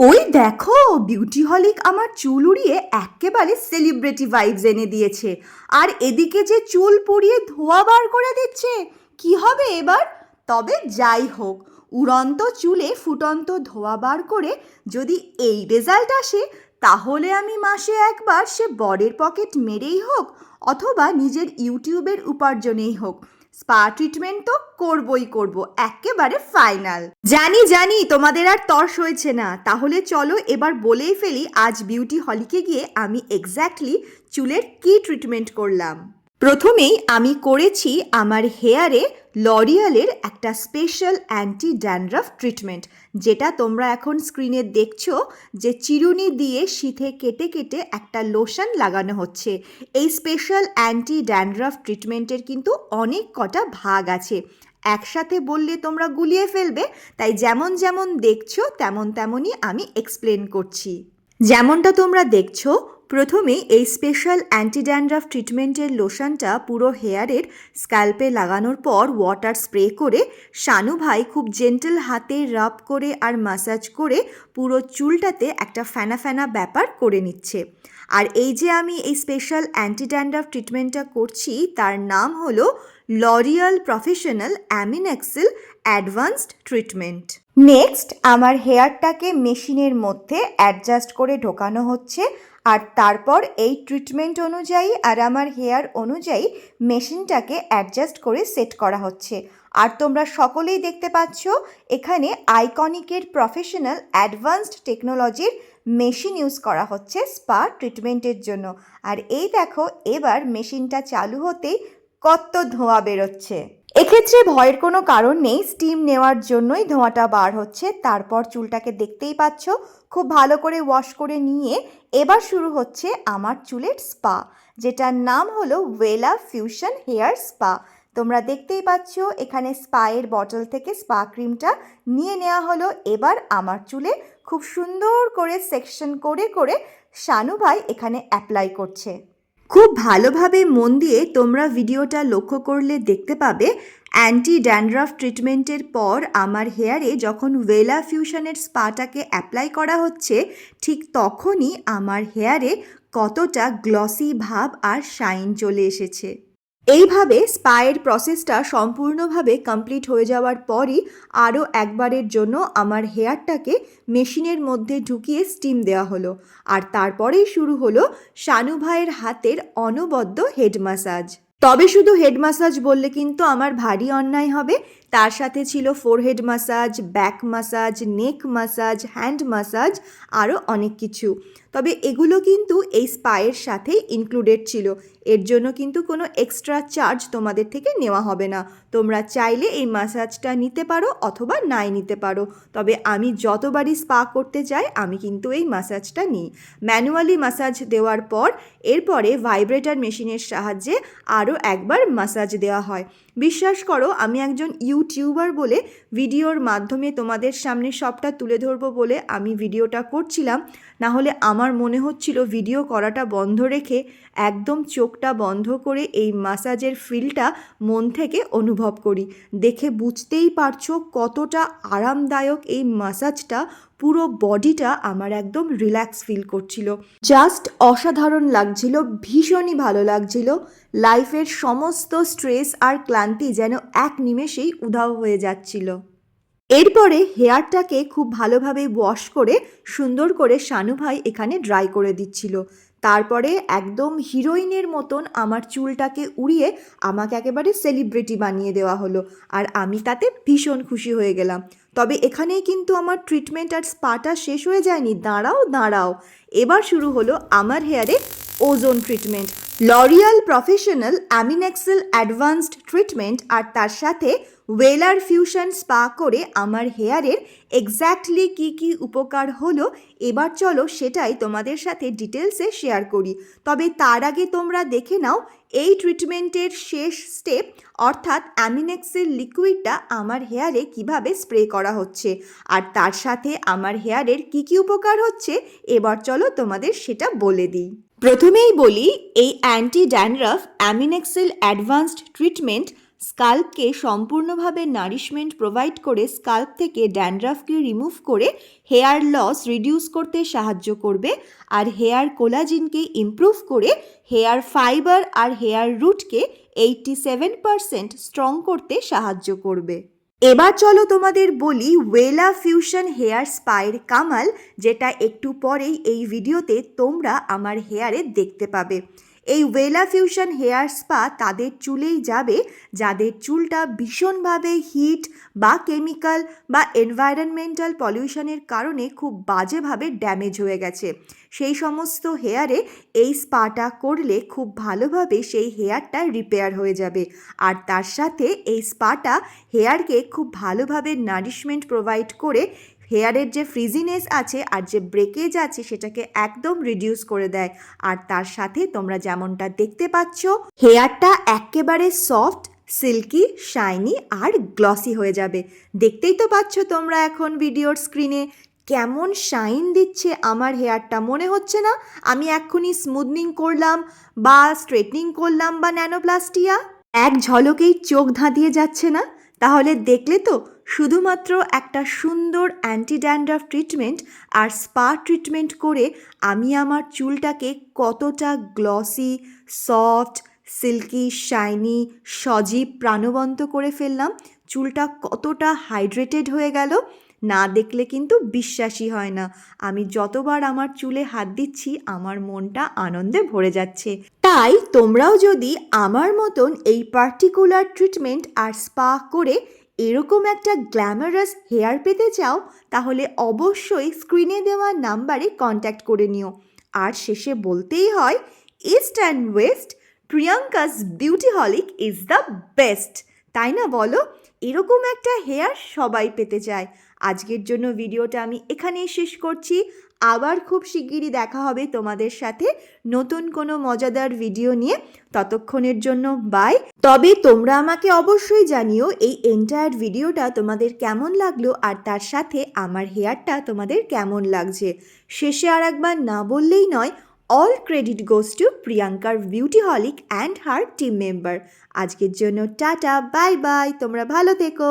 ওই দেখো বিউটি হলিক আমার চুল উড়িয়ে একেবারে সেলিব্রিটি ভাইবস এনে দিয়েছে। আর এদিকে যে চুল পুড়িয়ে ধোয়া বার করে দিচ্ছে, কি হবে এবার? তবে যাই হোক, উড়ন্ত চুলে ফুটন্ত ধোয়া বার করে যদি এই রেজাল্ট আসে, তাহলে আমি মাসে একবার সে বরের পকেট মেরেই হোক, অথবা নিজের ইউটিউবের উপার্জনেই হোক। স্পা ট্রিটমেন্ট তো করবই করব, একেবারে ফাইনাল। জানি জানি, তোমাদের আর তর্স হয়েছে না। তাহলে চলো এবার বলেই ফেলি, আজ বিউটি হলিকে গিয়ে আমি এক্স্যাক্টলি চুলের কি ট্রিটমেন্ট করলাম। প্রথমেই আমি করেছি আমার হেয়ারে লরিয়ালের একটা স্পেশাল অ্যান্টি ড্যান্ড্রাফ ট্রিটমেন্ট, যেটা তোমরা এখন স্ক্রিনে দেখছ যে চিরুনি দিয়ে শীতে কেটে কেটে একটা লোশন লাগানো হচ্ছে। এই স্পেশাল অ্যান্টি ড্যান্ড্রাফ ট্রিটমেন্টের কিন্তু অনেক কটা ভাগ আছে। একসাথে বললে তোমরা গুলিয়ে ফেলবে, তাই যেমন যেমন দেখছ, তেমন তেমনই আমি এক্সপ্লেন করছি। যেমনটা তোমরা দেখছ প্রথমে এই স্পেশাল অ্যান্টি ড্যান্ড্রাফ ট্রিটমেন্টের লোশনটা পুরো হেয়ারের স্ক্যাল্পে লাগানোর পর ওয়াটার স্প্রে করে শানু ভাই খুব জেন্টেল হাতে রাব করে আর মাসাজ করে পুরো চুলটাতে একটা ফ্যানা ফ্যানা ব্যাপার করে নিচ্ছে। আর এই যে আমি এই স্পেশাল অ্যান্টি ড্যান্ড্রাফ ট্রিটমেন্টটা করছি, তার নাম হলো L'Oreal professional Aminexil advanced treatment next আমার হেয়ারটাকে মেশিনের মধ্যে অ্যাডজাস্ট করে ঢোকানো হচ্ছে। আর তারপর এই ট্রিটমেন্ট অনুযায়ী আর আমার হেয়ার অনুযায়ী মেশিনটাকে অ্যাডজাস্ট করে সেট করা হচ্ছে। আর তোমরা সকলেই দেখতে পাচ্ছ, এখানে আইকনিকের প্রফেশনাল অ্যাডভান্সড টেকনোলজির মেশিন ইউজ করা হচ্ছে স্পা ট্রিটমেন্টের জন্য। আর এই দেখো, এবার মেশিনটা চালু হতেই কত ধোঁয়া বেরোচ্ছে। এক্ষেত্রে ভয়ের কোনো কারণ নেই স্টিম নেওয়ার জন্যই ধোঁয়াটা বার হচ্ছে। তারপর চুলটাকে দেখতেই পাচ্ছ, খুব ভালো করে ওয়াশ করে নিয়ে এবার শুরু হচ্ছে আমার চুলের স্পা যেটার নাম হলো ওয়েলা ফিউশন হেয়ার স্পা তোমরা দেখতেই পাচ্ছ, এখানে স্পায়ের বটল থেকে স্পা ক্রিমটা নিয়ে নেওয়া হলো। এবার আমার চুলে খুব সুন্দর করে সেকশন করে করে শানু ভাই এখানে অ্যাপ্লাই করছে। খুব ভালোভাবে মন দিয়ে তোমরা ভিডিওটা লক্ষ্য করলে দেখতে পাবে অ্যান্টি ড্যান্ড্রাফ ট্রিটমেন্টের পর আমার হেয়ারে যখন ওয়েলা ফিউশনের স্পাটাকে অ্যাপ্লাই করা হচ্ছে, ঠিক তখনই আমার হেয়ারে কতটা গ্লসি ভাব আর শাইন চলে এসেছে। এইভাবে স্পায়ের প্রসেসটা সম্পূর্ণভাবে কমপ্লিট হয়ে যাওয়ার পরই আরও একবারের জন্য আমার হেয়ারটাকে মেশিনের মধ্যে ঢুকিয়ে স্টিম দেওয়া হলো। আর তারপরেই শুরু হলো শানু ভাইয়ের হাতের অনবদ্য হেড মাসাজ তবে শুধু হেড মাসাজ বললে কিন্তু আমার ভারী অন্যায় হবে তার সাথে ছিল forehead massage back massage neck massage hand massage আরও অনেক কিছু। তবে এগুলো কিন্তু এই স্পায়ের সাথে ইনক্লুডেড ছিল। এর জন্য কিন্তু কোনো এক্সট্রা চার্জ তোমাদের থেকে নেওয়া হবে না। তোমরা চাইলে এই মাসাজটা নিতে পারো অথবা নাই নিতে পারো। তবে আমি যতবারই স্পা করতে যাই, আমি কিন্তু এই মাসাজটা নিই। ম্যানুয়ালি মাসাজ দেওয়ার পর, এরপরে ভাইব্রেটার মেশিনের সাহায্যে আরও একবার মাসাজ দেওয়া হয়। বিশ্বাস করো, আমি একজন ইউটিউবার বলে ভিডিওর মাধ্যমে তোমাদের সামনে সবটা তুলে ধরবো বলে আমি ভিডিওটা করছিলাম। না হলে আমার মনে হচ্ছিল ভিডিও করাটা বন্ধ রেখে একদম চোখটা বন্ধ করে এই মাসাজের ফিলটা মন থেকে অনুভব করি। দেখে বুঝতেই পারছ কতটা আরামদায়ক এই মাসাজটা পুরো বডিটা আমার একদম রিল্যাক্স ফিল করছিল। জাস্ট অসাধারণ লাগছিল, ভীষণই ভালো লাগছিল। লাইফের সমস্ত স্ট্রেস আর ক্লান্তি যেন এক নিমেষেই উধাও হয়ে যাচ্ছিল। এরপরে হেয়ারটাকে খুব ভালোভাবে ওয়াশ করে, সুন্দর করে শানু ভাই এখানে ড্রাই করে দিচ্ছিল। তারপরে একদম হিরোইনের মতন আমার চুলটাকে উড়িয়ে আমাকে একেবারে সেলিব্রিটি বানিয়ে দেওয়া হলো। আর আমি তাতে ভীষণ খুশি হয়ে গেলাম। তবে এখানেই কিন্তু আমার ট্রিটমেন্ট আর স্পাটা শেষ হয়ে যায়নি। দাঁড়াও দাঁড়াও। এবার শুরু হলো আমার হেয়ারে ozone treatment L'Oreal professional Aminexil advanced treatment আর তার সাথে ওয়েলার ফিউশন স্পা করে আমার হেয়ারের এক্স্যাক্টলি কি কি উপকার হলো, এবার চলো সেটাই তোমাদের সাথে ডিটেলসে শেয়ার করি। তবে তার আগে তোমরা দেখে নাও, এই ট্রিটমেন্টের শেষ স্টেপ অর্থাৎ অ্যামিনেক্সের লিকুইডটা আমার হেয়ারে কীভাবে স্প্রে করা হচ্ছে। আর তার সাথে আমার হেয়ারের কি কি উপকার হচ্ছে, এবার চলো তোমাদের সেটা বলে দিই। প্রথমেই বলি, এই anti dandruff Aminexil advanced treatment স্কাল্পকে সম্পূর্ণভাবে নারিশমেন্ট প্রোভাইড করে স্কাল্প থেকে ড্যান্ড্রাফকে রিমুভ করে হেয়ার লস রিডিউস করতে সাহায্য করবে আর হেয়ার কোলাজিনকে ইমপ্রুভ করে হেয়ার ফাইবার আর হেয়ার রুটকে এইটটি সেভেন পারসেন্ট স্ট্রং করতে সাহায্য করবে। এবার চলো তোমাদের বলি ওয়েলা ফিউশন হেয়ার স্পায়ের কামাল যেটা একটু পরেই এই ভিডিওতে তোমরা আমার হেয়ারে দেখতে পাবে। এই ওয়েলা ফিউশন হেয়ার স্পা তাদের চুলেই যাবে, যাদের চুলটা ভীষণভাবে হিট বা কেমিক্যাল বা এনভায়রনমেন্টাল পলিউশনের কারণে খুব বাজেভাবে ড্যামেজ হয়ে গেছে। সেই সমস্ত হেয়ারে এই স্পাটা করলে খুব ভালোভাবে সেই হেয়ারটা রিপেয়ার হয়ে যাবে। আর তার সাথে এই স্পাটা হেয়ারকে খুব ভালোভাবে নারিশমেন্ট প্রোভাইড করে হেয়ারের যে ফ্রিজিনেস আছে আর যে ব্রেকেজ আছে সেটাকে একদম রিডিউস করে দেয়। আর তার সাথে তোমরা যেমনটা দেখতে পাচ্ছ, হেয়ারটা একেবারে সফট, সিল্কি, শাইনি আর গ্লসি হয়ে যাবে। দেখতেই তো পাচ্ছ তোমরা এখন ভিডিওর স্ক্রিনে কেমন শাইন দিচ্ছে আমার হেয়ারটা, মনে হচ্ছে না? আমি এক্ষুনি স্মুথনিং করলাম বা স্ট্রেটনিং করলাম বা ন্যানোপ্লাস্টিয়া। এক ঝলকেই চোখ ধাঁধিয়ে যাচ্ছে না? তাহলে দেখলে তো শুধুমাত্র একটা সুন্দর অ্যান্টি ড্যান্ড্রাফ ট্রিটমেন্ট আর স্পা ট্রিটমেন্ট করে আমি আমার চুলটাকে কতটা গ্লসি, সফট, সিল্কি, শাইনি, সজীব, প্রাণবন্ত করে ফেললাম, চুলটা কতটা হাইড্রেটেড হয়ে গেল, না দেখলে কিন্তু বিশ্বাসই হয় না। আমি যতবার আমার চুলে হাত দিচ্ছি, আমার মনটা আনন্দে ভরে যাচ্ছে। তাই তোমরাও যদি আমার মতন এই পার্টিকুলার ট্রিটমেন্ট আর স্পা করে এরকম একটা গ্ল্যামারাস হেয়ার পেতে চাও, তাহলে অবশ্যই স্ক্রিনে দেওয়া নাম্বারে কন্ট্যাক্ট করে নিও। আর শেষে বলতেই হয় east and west Priyanka's Beautyholic is the best তাই না বলো? এরকম একটা হেয়ার সবাই পেতে চায়। আজকের জন্য ভিডিওটা আমি এখানেই শেষ করছি। আবার খুব শিগগিরই দেখা হবে তোমাদের সাথে নতুন কোনো মজাদার ভিডিও নিয়ে। ততক্ষণের জন্য বাই তবে তোমরা আমাকে অবশ্যই জানিও এই এন্টায়ার ভিডিওটা তোমাদের কেমন লাগল আর তার সাথে আমার হেয়ারটা তোমাদের কেমন লাগছে। শেষে আর একবার না বললেই নয় অল ক্রেডিট গোস টু প্রিয়াঙ্কার Beautyholic and her team member আজকের জন্য টাটা বাই বাই তোমরা ভালো থেকো।